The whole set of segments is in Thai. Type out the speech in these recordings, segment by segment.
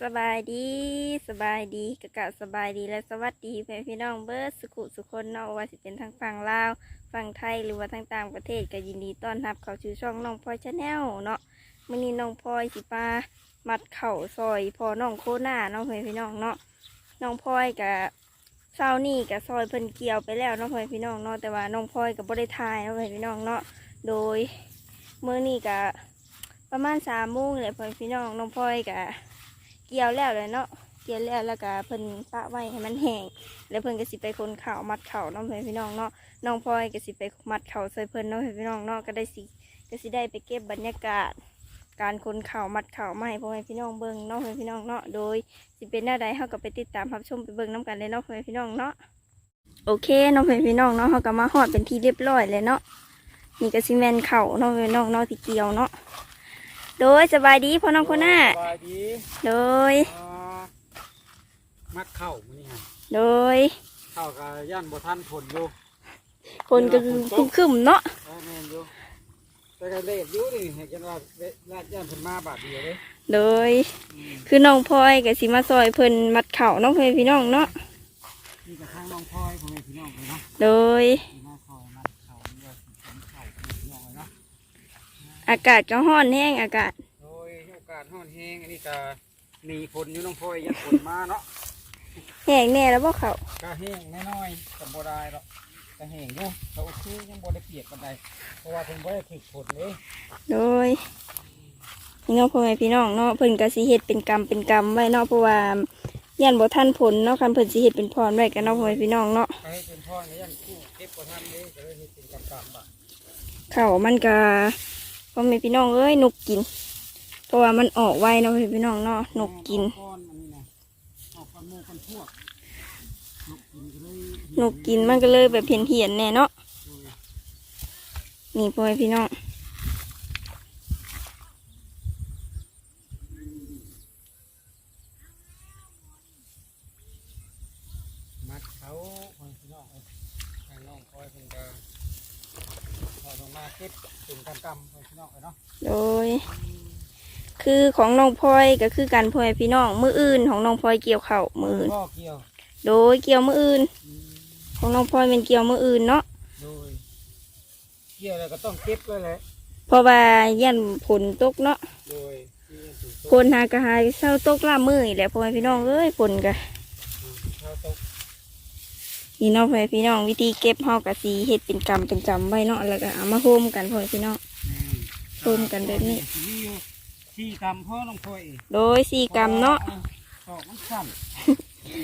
สบายดีสบายดีกะกะสบายดีและสวัสดีเพื่อนพี่น้องเบิร์ดสุขุสุคนนาะว่าสิเป็นทางฝั่งลาวฝั่งไทยหรือว่าทางต่างประเทศก็ยินดีต้อนรับเข้าสู่ช่องน้องพลอยชาแนลเนาะมื้อนี้น้องพลอยสิปามัดเข่าซอยพอน้องโคหน้านาะเพื่อนพี่น้องเนาะน้องพลอยกะเช้านี่กะซอยเพิ่นเกี่ยวไปแล้วนาะเพื่อนพี่น้องเนาะแต่ว่าน้องพลอยกับบ่ได้ทายนาะเพื่อนพี่น้องเนาะโดยมื้อนี้กะประมาณสามโมงเลยเพื่อนพี่น้องน้องพลอยกะเกี่ยวแล้วเลยเนาะเกี่ยวแล้วแล้วก็เพิ่นปะไว้ให้มันแห้งแล้วเพิ่นก็สิไปคนข่าวมัดข่าวน้องเพื่อนพี่น้องเนาะน้องพลอยก็สิไปมัดข่าวใส่เพิ่นนาะเพื่อนพี่น้องเนาะก็ได้สิก็สิได้ไปเก็บบรรยากาศ การคนข่าวมัดข่าวมาให้พ่อแม่พี่น้องเบิ่งเนาะเพื่อนพี่น้องเนาะโดยสิเป็นหน้าใดเฮาก็ไปติดตามรับชมไปเบิ่งน้กันเลยเนาะเพื่อนพี่น้องเนาะโอเคน้องเพื่อนพี่น้องเนาะเฮาก็มาฮอดเป็นที่เรียบร้อยเลยเนาะนี่ก็สิแมนเข่าวเนาะเพื่อนพี่น้องเนาะที่เกี่ยวเนาะ โดยสบายดีพ่อน้องคนหน้า สบายดีโดยอ่ามัดเข้ามื้อนี้ฮะโดยเข้ากับย่านบ่ทันผลอยู่คนก็คือคึมๆเนาะเออแม่นอยู่แต่ก็เลขอยู่นี่ให้กันว่าเลขลาดย่านเพิ่นมาบาทเดียวเด้โดยคือน้องพลอยกับสิมาซอยเพิ่นมัดเข่าน้องเพื่อนพี่น้องเนาะนี่ก็ทางน้องพลอยพ่อแม่พี่น้องเลยเนาะโดยที่มาคอยมัดเข้านี่ว่าสิผมเข้าพี่น้องเลยเนาะ อากาศก็ร้อนแห้งอากาศโดยโอกาสร้อนแฮงอันนี้ก็หนีฝนอยู่น้องพลอยยันฝนมาเนาะแห้งแน่แล้วบ่เขาก็แห้งน้อยๆก็บ่ได้หรอกก็แห้งอยู่ก็โอเคยังบ่ได้เปียกปานใดเพราะว่าเพิ่นบ่ได้ถึกฝนเลย โดยพี่น้องพ่อแม่พี่น้องเนาะเพิ่นก็สิเฮ็ดเป็นกรรมเป็นกรรมไว้เนาะเพราะว่าย่านบ่ทันผลเนาะคันเพิ่นสิเฮ็ดเป็นพรไว้กันเนาะพ่อแม่พี่น้องเนาะไปให้เป็นพ่อในยันคู่เก็บประทันเลยก็เลยเฮ็ดเป็นกำกำบ่ะข้าวมันก็ พ่อแม่พี่น้องเอ้ยนกกิน เพราะว่ามันออกไวเนาะพี่น้องเนาะนกกิน นกกินมันก็เลยแบบเพี้ยนเหียนแน่เนาะนี่พ่อแม่พี่น้องมัดเขาคนพี่น้องเอ้น้องคอยเป็นกาพ อลงมาเก็บเป็นกำกำคนพี่น้องเลยเนาะโดย คือของน้องพลอยก็คือการพ่อแม่พี่น้องมืออื่นของน้องพลอยเกี่ยวเข่าวมืออื่น ก็เกี่ยวโดยเกี่ยวมืออื่น อืมของน้องพลอยเป็นเกี่ยวมืออื่นเนาะโดยเกี่ยวแล้วก็ต้องเก็บไว้แหละเพราะว่ายันผลตกเนาะโดยที่ยังถูกผต้นลหากระหายเศร้าตกล่ามืออีกแหละพ่อแม่พี่น้องเอ้ยผลกะข้าวตก นี่เนาะพ่อแม่พี่น้องวิธีเก็บเฮากะสีเฮ็ดเป็นกำเป็นจำไว้เนาะแล้วก็เอามาโฮมกันพ่อแม่พี่น้องอืมรวมกันแบบนี้ มีอยู่ที่กำพ่อน้องคอยเองโดยสี่กำเนาะตอกมันสั้น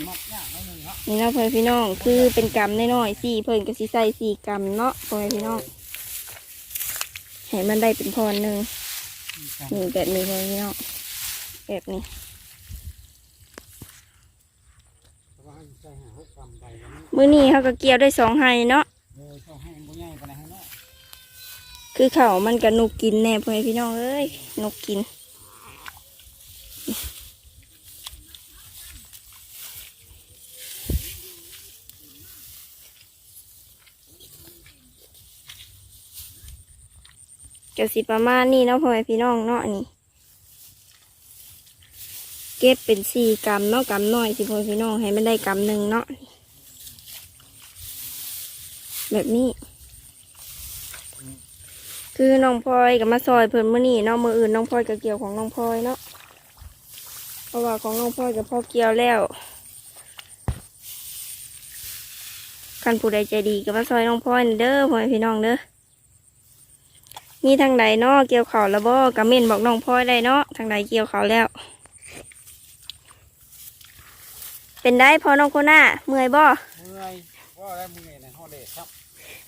มัดยากนิดนึงเนาะนี่เนาะพ่อแม่พี่น้องคือเป็นกำน้อยๆสี่เพิ่นก็สิใส่สี่กำเนาะพ่อแม่พี่น้องให้มันได้เป็นพรหนึ่งนี่แบบนี้เลยเนาะแบบนี้ เพราะว่าใส่หาหกกำใบแล้วมันมื้อนี้เขาก็เกี่ยวได้สองไฮเนาะเลยต้องให้บุญใหญ่ไปไหนให้เนาะคือเขามันกับนกกินแน่พ่อแม่พี่น้องเอ้ยนกกินก็สิประมาณนี้เนาะพ่อแม่พี่น้องเนาะนี่ เก็บเป็นสี่กรัมเนาะกรัมน้อยสิพ่อพี่น้องให้มันได้กรัมหนึ่งเนาะแบบนี้ คือน้องพลอยกับมาซอยเพิ่นมื้อนี้เนาะมืออื่นน้องพลอยกับเกี่ยวของน้องพลอยเนาะเพราะว่าของน้องพลอยกับพ่อเกี่ยวแล้วคันผู้ใดใจดีก็มาซอยน้องพลอยเด้อพ่อพี่น้องเด้อมีทางใดเนาะเกี่ยวเขาแล้วบ่กะเม่นบอกน้องพลอยได้เนาะทางใดเกี่ยวเขาแล้ว เป็นได้พอน้องโคน่าเมื่อยบ่เมื่อยว่าแล้วมึงเนี่ยนะห่อเด็ดครับ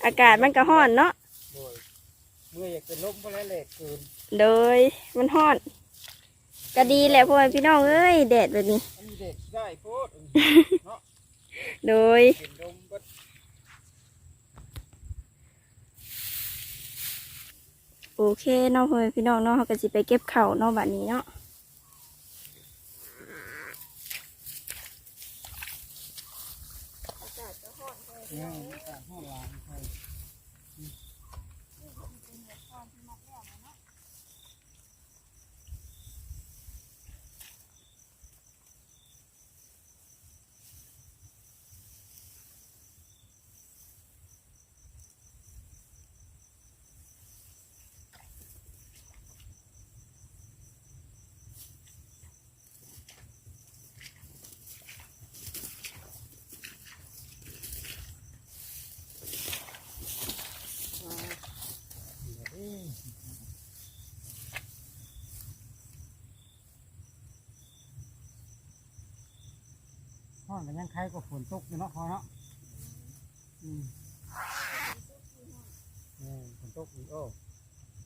อากาศมันก็ร้อนเนาะโดยเมื่อยอยากเป็นลมเพราะแล้วเหล็กเกินโดยมันร้อนก็ดีแหละพ่อแม่พี่น้องเอ้ยแดดแบบนี้ อันนี้เด็กได้โพดเนาะโดยเป็นลมก็โอเคเนาะพ่อแม่พี่น้องเนาะเขาก็สิไปเก็บเข่าวเนาะบัดนี้เนาะ เห้อนกันยังใครก็ฝนตกอยู่เนาะพอเนาะอืมเออฝนตกอีกโอ้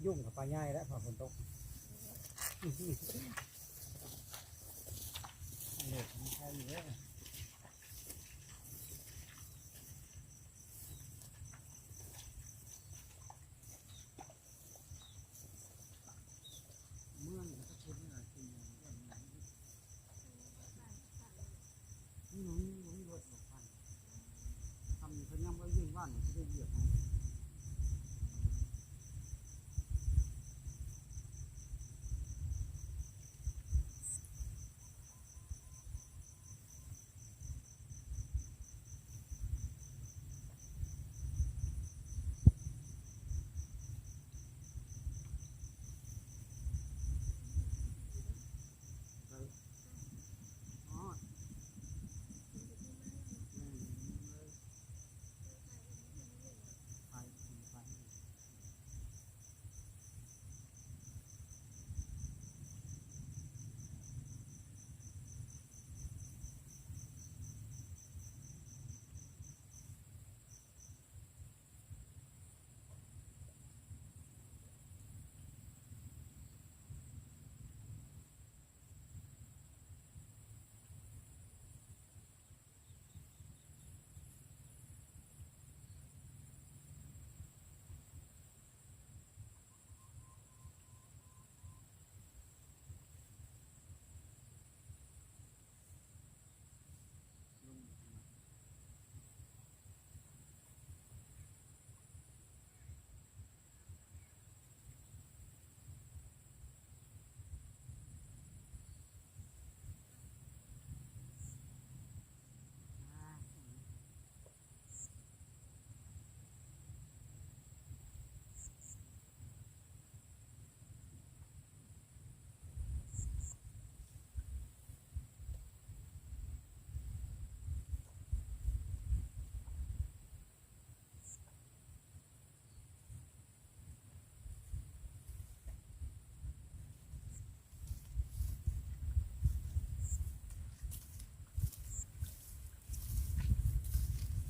ยุ่งกับปลาใหญ่แล้วพอฝนตกเด็กมันใครอยู่เนี่ยเมื่อนี่ก็คนนี่แหละกินอย่างนี้นี่หนูนี่หนูนี่รถหลบพันทำอยู่เพิ่นยังไม่ยื่นบ้านจะได้ เหยียบไหม อ๋อแม่เลยไปไป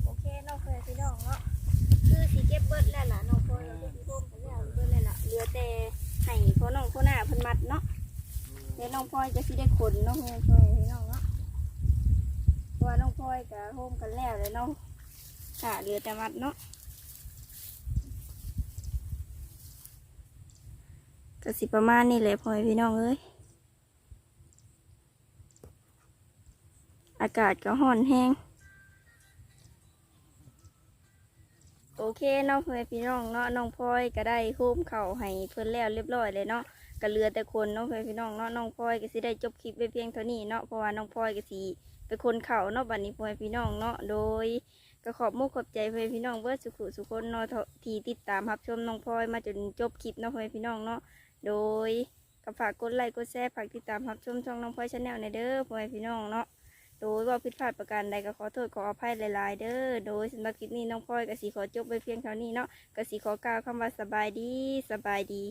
โอเคน้องเพี่น้องเนาะคือสีเก็บเบิดแล้วล่ะน้องพลอยเราจะร่วมกันแล้วเบิดเลยล่ะเหลือแต่ให้พ่อน้องพ่อหน้าเพิ่นมัดเนาะเดี๋ยวน้องพลอยจะสิได้ขนเนาะเพื่อนช่วยพี่น้องเนาะเพราะว่าน้องพลอยกับโฮมกันแล้วเลยเนาะค่ะเหลือแต่มัดเนาะก็สิประมาณนี้แหละพ่อยพี่น้องเอ้ยอากาศก็ร้อนแห้ง โอเคเนาะเพื่อนพี่น้องเนาะน้องพลอยก็ได้โฮมเข่าให้เพื่อนแล้วเรียบร้อยเลยเนาะก็เหลือแต่คนเนาะเพื่อนพี่น้องเนาะน้องพลอยก็สิได้จบคลิปไปเพียงเท่านี้เนาะเพราะว่าน้องพลอยก็สิเป็นคนเข่าเนาะบัดนี้เพื่อนพี่น้องเนาะโดยก็ขอบมุกขอบใจเพื่อนพี่น้องเบิร์สุขุสุคนเนาะที่ติดตามรับชมน้องพลอยมาจนจบคลิปเนาะเพื่อนพี่น้องเนาะโดยก็ฝากกดไลค์กดแชร์ฝากติดตามรับชมช่องน้องพลอยชาแนลในเด้อเพื่อนพี่น้องเนาะ โดยว่าผิดพลาดประการใดก็ขอโทษขออภัยหลายๆ เด้อ โดยสำหรับคลิปนี้น้องพลอยก็สีขอจบไปเพียงเท่านี้เนาะก็สีขอกล่าวคำว่าสบายดีสบายดี